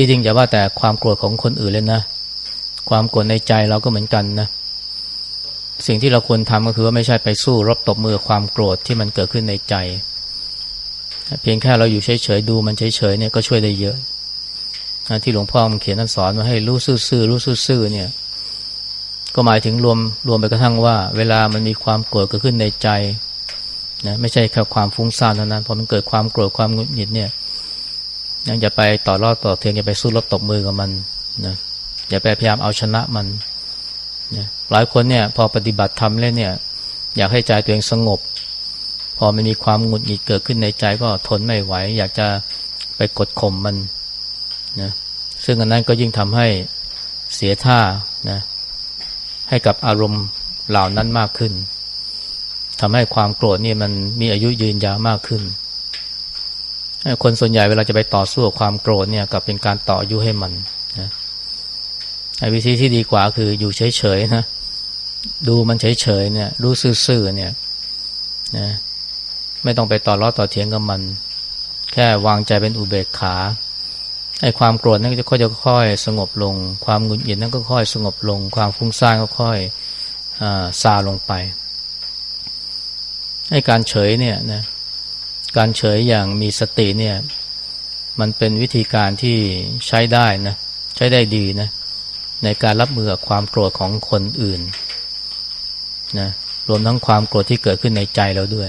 ที่จริงอย่าว่าแต่ความโกรธของคนอื่นเลยนะ ความโกรธในใจเราก็เหมือนกันนะ สิ่งที่เราควรทำก็คือว่าไม่ใช่ไปสู้รบตบมือความโกรธที่มันเกิดขึ้นในใจ เพียงแค่เราอยู่เฉยๆดูมันเฉยๆเนี่ยก็ช่วยได้เยอะ ที่หลวงพ่อมันเขียนท่านสอนมาให้รู้ซื่อๆรู้ซื่อๆเนี่ยก็หมายถึงรวมรวมไปกระทั่งว่า เวลามันมีความโกรธเกิดขึ้นในใจนะไม่ใช่แค่ความฟุ้งซ่านเท่านั้นพอมันเกิดความโกรธความหงุดหงิดเนี่ย ยังอย่าไปต่อรอดต่อเทียงอย่าไปสู้รบตบมือกับมันนะอย่าไปพยายามเอาชนะมันนะหลายคนเนี่ยพอปฏิบัติธรรมเล่นเนี่ย อยากให้ใจตัวเองสงบ พอมันมีความหงุดหงิดเกิดขึ้นในใจก็ทนไม่ไหว อยากจะไปกดข่มมันนะซึ่งอันนั้นก็ยิ่งทำให้เสียท่านะให้กับอารมณ์เหล่านั้นมากขึ้นทำให้ความโกรธนี่มันมีอายุยืนยาวมากขึ้น คนส่วนใหญ่เวลาจะไปต่อสู้กับความโกรธเนี่ยกับเป็นการต่อยุให้มันนะวิธีที่ดีกว่าคืออยู่เฉยๆนะดูมันเฉยๆเนี่ยรู้ซื่อๆเนี่ยนะไม่ต้องไปต่อล้อต่อเถียงกับมัน แค่วางใจเป็นอุเบกขาไอ้ความโกรธนั้นก็จะค่อยจะค่อยสงบลง ความหงุดหงิดนั้นก็ค่อยสงบลง ความฟุ้งซ่านก็ค่อยซาลงไปให้การเฉยเนี่ยนะ การเฉยอย่างมีสติเนี่ย มันเป็นวิธีการที่ใช้ได้นะ ใช้ได้ดีนะ ในการรับมือกับความโกรธของคนอื่นนะรวมทั้งความโกรธที่เกิดขึ้นในใจเราด้วย